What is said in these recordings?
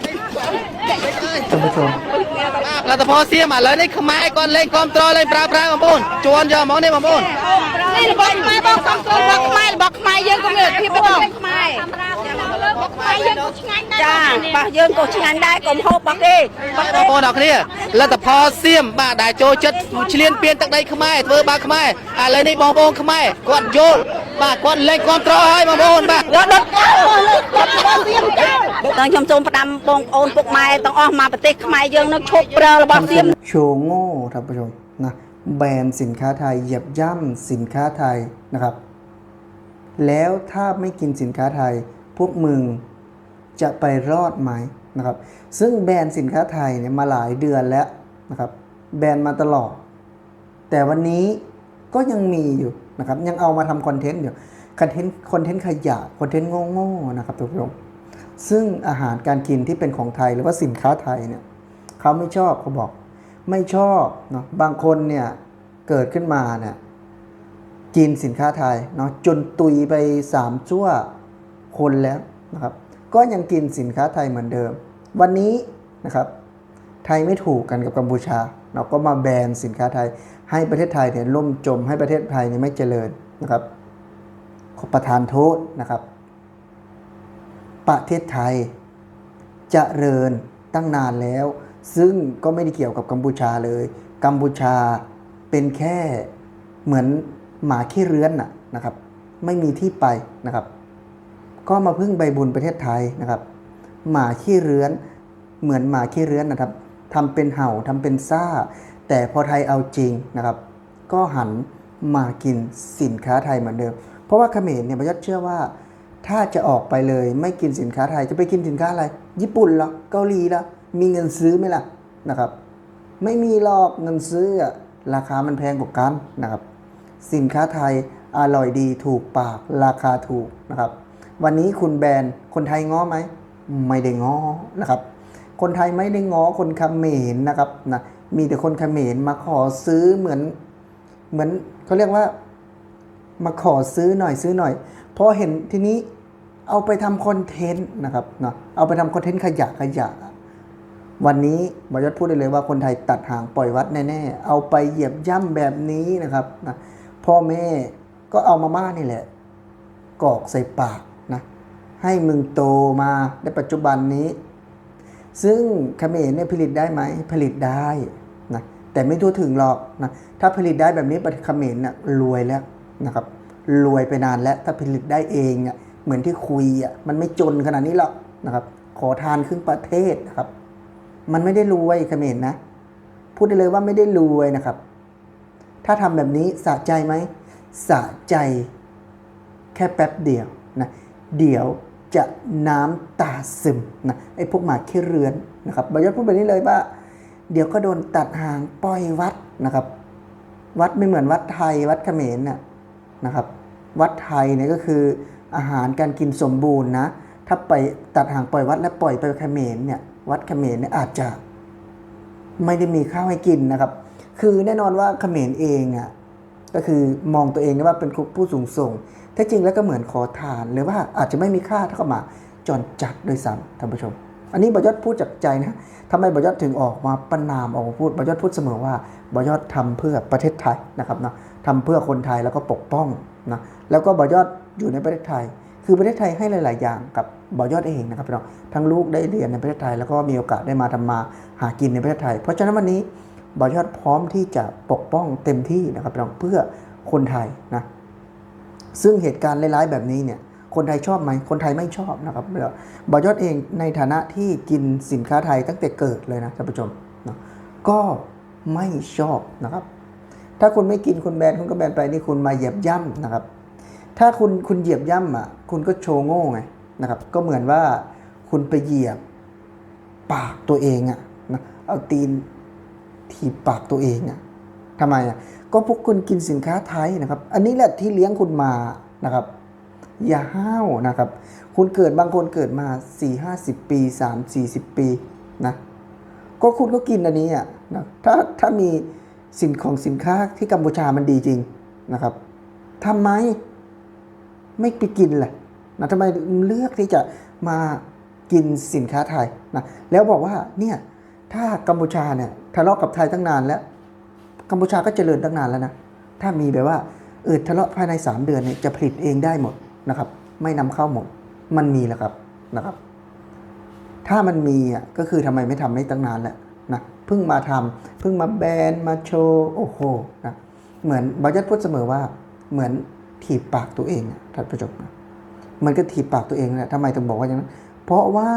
ទៅមកចូលផលិតផលសៀមឥឡូវនេះខ្មែរគាត់លេងគ្រប់ត្រលេងប្រើប្រើបងប្អូនជួនយកហ្មងនេះបងប្អូននេះរបស់ខ្មែរបងគ្រប់គ្រងរបស់ខ្មែររបស់ខ្មែរយើងក៏មានភាពផងខ្មែរ បស់ខ្មែរយើងក៏ឆ្ងាញ់ដែរចារបស់យើងក៏ឆ្ងាញ់ដែរកុំហូបរបស់គេរបស់ បងប្អូនអរគ្នាលទ្ធផលសៀមបាទដែលចូលចិត្តឆ្លៀនពៀនទឹកដីខ្មែរធ្វើបាបខ្មែរឥឡូវនេះបងប្អូនខ្មែរគាត់យល់បាទគាត់លេងគ្រប់ត្រហើយបងប្អូនបាទ រត់ដុតចោលរត់របស់សៀមចោលដល់ខ្ញុំសូមផ្ដាំបងប្អូនពុកម៉ែទាំងអស់មកប្រទេសខ្មែរយើងនឹងឈប់ប្រើរបស់សៀម โชว์โง่ท่านผู้ชมนะแบรนด์สินค้าไทยเหยียบย่ำสินค้าไทยนะครับ แล้วถ้าไม่กินสินค้าไทย พวกมึง จะไปรอดไหมนะครับ ซึ่งแบรนด์สินค้าไทยเนี่ยมาหลายเดือนแล้วนะครับ แบรนด์มาตลอด แต่วันนี้ก็ยังมีอยู่นะครับ ยังเอามาทำคอนเทนต์อยู่ คอนเทนต์คอนเทนต์ขยะ คอนเทนต์โง่ๆนะครับท่านผู้ชมซึ่งอาหารการกินที่เป็นของไทยหรือว่าสินค้าไทยเนี่ยเขาไม่ชอบเขาบอก ไม่ชอบเนาะ บางคนเนี่ยเกิดขึ้นมาเนี่ยกินสินค้าไทยเนาะจนตุยไปสามชั่วคนแล้วนะครับ ก็ยังกินสินค้าไทยเหมือนเดิม วันนี้นะครับไทยไม่ถูกกันกับกัมพูชา เราก็มาแบนสินค้าไทย ให้ประเทศไทยเนี่ยล่มจมให้ประเทศไทยเนี่ยไม่เจริญนะครับขอประทานโทษนะครับ ประเทศไทยจเจริญตั้งนานแล้ว ซึ่งก็ไม่ได้เกี่ยวกับกัมพูชาเลย กัมพูชาเป็นแค่เหมือนหมาขี้เรื้อนน่ะนะครับ ไม่มีที่ไปนะครับ ก็มาพึ่งใบบุญประเทศไทยนะครับ หมาขี้เรื้อนเหมือนหมาขี้เรื้อนนะครับทำเป็นเห่าทำเป็นซ่า แต่พอไทยเอาจริงนะครับ ก็หันมากินสินค้าไทยเหมือนเดิม เพราะว่าเขมรเนี่ยประยัดเชื่อว่า ถ้าจะออกไปเลยไม่กินสินค้าไทยจะไปกินสินค้าอะไร ญี่ปุ่นหรอเกาหลีหรอมีเงินซื้อไหมล่ะนะครับ ไม่มีหรอกเงินซื้อราคามันแพงกว่ากันนะครับ สินค้าไทยอร่อยดีถูกปากราคาถูกนะครับ วันนี้คุณแบรนด์คนไทยง้อไหมไม่ได้ง้อนะครับ คนไทยไม่ได้ง้อคนเขมรนะครับนะมีแต่คนเขมรมาขอซื้อเหมือนเหมือนเขาเรียกว่า มาขอซื้อหน่อยซื้อหน่อยพอเห็นทีนี้เอาไปทำคอนเทนต์นะครับเนาะเอาไปทำคอนเทนต์ขยะขยะ วันนี้บอยศพูดได้เลยว่าคนไทยตัดหางปล่อยวัดแน่ๆเอาไปเหยียบย่ำแบบนี้นะครับนะพ่อแม่ก็เอามาม่านี่แหละกอกใส่ปาก ให้มึงโตมาในปัจจุบันนี้ ซึ่งเขมรเนี่ยผลิตได้ไหมผลิตได้นะแต่ไม่ทั่วถึงหรอกนะถ้าผลิตได้แบบนี้ประเทศเขมรน่ะรวยแล้วนะครับรวยไปนานแล้วถ้าผลิตได้เองอะเหมือนที่คุยอะมันไม่จนขนาดนี้หรอกนะครับ ขอทานครึ่งประเทศนะครับ มันไม่ได้รวยเขมรนะ พูดได้เลยว่าไม่ได้รวยนะครับ ถ้าทำแบบนี้สะใจไหมสะใจแค่แป๊บเดียวนะเดี๋ยว จะน้ำตาซึมนะไอ้พวกหมาขี้เรือนนะครับบอยศพูดแบบนี้เลยว่า เดี๋ยวก็โดนตัดหางปล่อยวัดนะครับ วัดไม่เหมือนวัดไทยวัดเขมรน่ะนะครับ วัดไทยเนี่ยก็คืออาหารการกินสมบูรณ์นะ ถ้าไปตัดหางปล่อยวัดและปล่อยไปเขมรเนี่ยวัดเขมรเนี่ยอาจจะไม่ได้มีข้าวให้กินนะครับ คือแน่นอนว่าเขมรเองอะก็คือมองตัวเองว่าเป็นผู้สูงส่ง แท้จริงแล้วก็เหมือนขอทานหรือว่าอาจจะไม่มีค่าเท่ากับหมาจรจัดโดยซ้ำท่านผู้ชม อันนี้บยอดพูดจากใจนะทำไมบยอดถึงออกมาประนามออกมาพูดบยอดพูดเสมอว่าบยอดทำเพื่อประเทศไทยนะครับนะทำเพื่อคนไทยแล้วก็ปกป้องนะแล้วก็บยอดอยู่ในประเทศไทย คือประเทศไทยให้หลาย ๆ อย่างกับบอยอดเองนะครับพี่น้องทั้งลูกได้เรียนในประเทศไทย แล้วก็มีโอกาสได้มาทำมาหากินในประเทศไทย เพราะฉะนั้นวันนี้บอยอดพร้อมที่จะปกป้องเต็มที่นะครับพี่น้องเพื่อคนไทยนะ ซึ่งเหตุการณ์ร้ายๆแบบนี้เนี่ยคนไทยชอบไหมคนไทยไม่ชอบนะครับเดี๋ยวบอยอดเองในฐานะที่กินสินค้าไทยตั้งแต่เกิดเลยนะท่านผู้ชมนะก็ไม่ชอบนะครับ ถ้าคุณไม่กินคุณแบนคุณก็แบนไปนี่คุณมาเหยียบย่ำนะครับ ถ้าคุณคุณเหยียบย่ำอะคุณก็โชว์โง่ไงนะครับ ก็เหมือนว่าคุณไปเหยียบปากตัวเองอะนะเอาตีนถีบปากตัวเองอะ ทำไมอะก็พวกคุณกินสินค้าไทยนะครับ อันนี้แหละที่เลี้ยงคุณมานะครับ อย่าห้าวนะครับ คุณเกิดบางคนเกิดมา 4 50 ปี 3 40 ปีนะก็คุณก็กินอันนี้อะนะถ้าถ้ามีสินของสินค้าที่กัมพูชามันดีจริงนะครับทำไมไม่ไปกินล่ะนะทำไมเลือกที่จะมากินสินค้าไทยนะแล้วบอกว่าเนี่ยถ้ากัมพูชาเนี่ยทะเลาะกับไทยตั้งนานแล้ว กัมพูชาก็เจริญตั้งนานแล้วนะ ถ้ามีแบบว่าเออทะเลาะภายใน 3 เดือนเนี่ยจะผลิตเองได้หมดนะครับ ไม่นำเข้าหมด มันมีแล้วครับนะครับ ถ้ามันมีอะก็คือทำไมไม่ทำไม่ตั้งนานแล้วนะเพิ่งมาทำเพิ่งมาแบนมาโชว์โอ้โหนะเหมือนบายัดพูดเสมอว่าเหมือนถีบปากตัวเองอะท่านผู้ชมนะมันก็ถีบปากตัวเองนะทำไมถึงบอกว่าอย่างนั้น เพราะว่า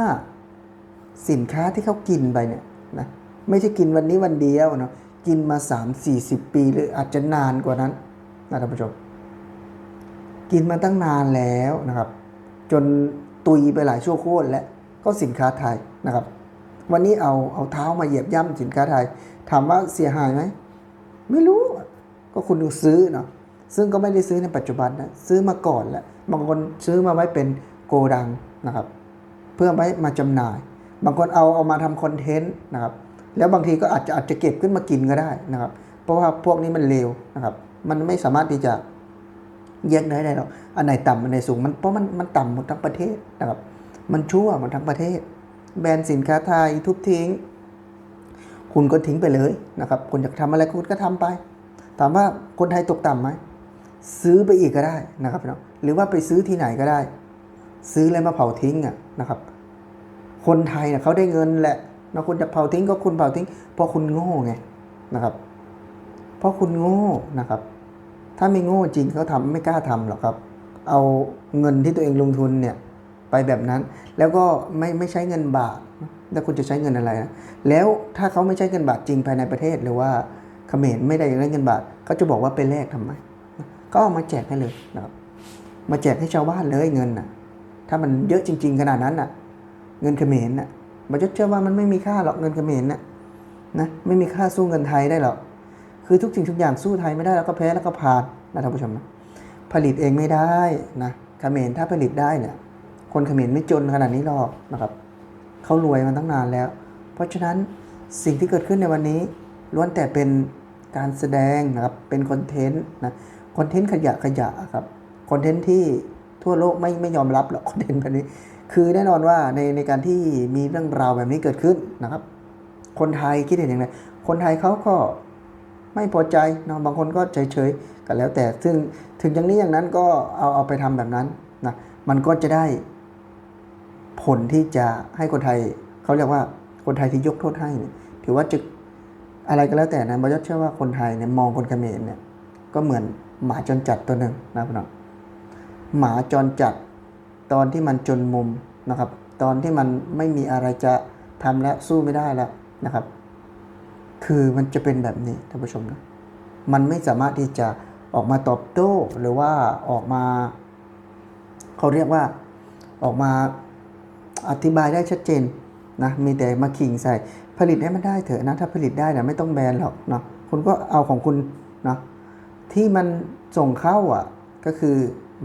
สินค้าที่เขากินไปเนี่ยนะไม่ใช่กินวันนี้วันเดียวเนาะ กินมา 3 4 0 ปี หรืออาจจะนานกว่านั้นนะท่านผู้ชม กินมาตั้งนานแล้วนะครับ จนตุยไปหลายชั่วโคตรแล้วก็สินค้าไทยนะครับ วันนี้เอาเอาเท้ามาเหยียบย่ำสินค้าไทย ถามว่าเสียหายไหม ไม่รู้ ก็คุณดูซื้อเนาะซึ่งก็ไม่ได้ซื้อในปัจจุบันนะซื้อมาก่อนแหละบางคนซื้อมาไว้เป็นโกดังนะครับ เพื่อไว้มาจำหน่าย บางคนเอาเอามาทำคอนเทนต์นะครับ แล้วบางทีก็อาจจะอาจจะเก็บขึ้นมากินก็ได้นะครับ เพราะว่าพวกนี้มันเลวนะครับ มันไม่สามารถที่จะแยกได้ได้หรอกอันไหนต่ำอันไหนสูงมันเพราะมันมันต่ำหมดทั้งประเทศนะครับ มันชั่วหมดทั้งประเทศ แบรนด์สินค้าไทยทุบทิ้ง คุณก็ทิ้งไปเลยนะครับ คุณอยากทำอะไรคุณก็ทำไป ถามว่าคนไทยตกต่ำไหมซื้อไปอีกก็ได้นะครับพี่น้องหรือว่าไปซื้อที่ไหนก็ได้ ซื้อแล้วมาเผาทิ้งอะนะครับ คนไทยเนี่ยเขาได้เงินแหละ นะคุณจะเผาทิ้งก็คุณเผาทิ้ง เพราะคุณโง่ไงนะครับ เพราะคุณโง่นะครับ ถ้าไม่โง่จริงเขาทำไม่กล้าทำหรอกครับ เอาเงินที่ตัวเองลงทุนเนี่ยไปแบบนั้น แล้วก็ไม่ไม่ใช้เงินบาทแล้วคุณจะใช้เงินอะไรนะแล้วถ้าเขาไม่ใช้เงินบาทจริงภายในประเทศหรือว่าเขมรไม่ได้ได้เงินบาทเขาจะบอกว่าไปแลกทำไมก็เอามาแจกให้เลยนะครับ มาแจกให้ชาวบ้านเลยเงินน่ะถ้ามันเยอะจริง ๆ ขนาดนั้นน่ะ เงินเขมรน่ะ นจะเชื่อว่ามันไม่มีค่าหรอกเงินเขมรน่ะนะไม่มีค่าสู้เงินไทยได้หรอก คือทุกสิ่งทุกอย่างสู้ไทยไม่ได้แล้วก็แพ้แล้วก็ผ่านนะท่านผู้ชมนะผลิตเองไม่ได้นะเขมรถ้าผลิตได้เนี่ยคนเขมรไม่จนขนาดนี้หรอกนะครับเขารวยมาตั้งนานแล้ว เพราะฉะนั้นสิ่งที่เกิดขึ้นในวันนี้ล้วนแต่เป็นการแสดงนะครับเป็นคอนเทนต์นะคอนเทนต์ขยะขยะครับคอนเทนต์ที่ทั่วโลกไม่ไม่ยอมรับหรอกคอนเทนต์แบบนี้ คือแน่นอนว่าในในการที่มีเรื่องราวแบบนี้เกิดขึ้นนะครับ คนไทยคิดเห็นอย่างไรคนไทยเขาก็ไม่พอใจเนาะบางคนก็เฉยๆกันแล้วแต่ซึ่งถึงอย่างนี้อย่างนั้นก็เอาเอาไปทำแบบนั้นนะมันก็จะได้ผลที่จะให้คนไทยเขาเรียกว่าคนไทยที่ยกโทษให้เนี่ยถือว่าจะอะไรก็แล้วแต่นะบอยศเชื่อว่าคนไทยเนี่ยมองคนเขมรเนี่ยก็เหมือนหมาจรจัดตัวหนึ่งนะพี่น้องหมาจรจัด ตอนที่มันจนมุมนะครับ ตอนที่มันไม่มีอะไรจะทำแล้วสู้ไม่ได้แล้วนะครับ คือมันจะเป็นแบบนี้ท่านผู้ชมนะมันไม่สามารถที่จะออกมาตอบโต้หรือว่าออกมา เขาเรียกว่าออกมาอธิบายได้ชัดเจนนะมีแต่มาขิงใส่ผลิตให้มันได้เถอะนะ ถ้าผลิตได้นะไม่ต้องแบนหรอกเนาะคุณก็เอาของคุณเนาะที่มันส่งเข้าอะก็คือ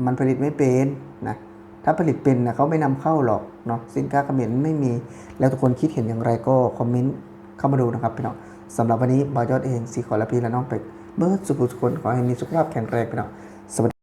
มันผลิตไม่เป็นนะ ถ้าผลิตเป็นนะเขาไม่นำเข้าหรอกเนาะสินค้าเขมรไม่มีแล้วทุกคนคิดเห็นอย่างไรก็คอมเมนต์เข้ามาดูนะครับพี่น้องสำหรับวันนี้บอยอดเองสีขอและพี่และน้องเป็กเบิร์ดสุขุสุขคนขอให้มีสุขภาพแข็งแรงพี่น้องสวัสดี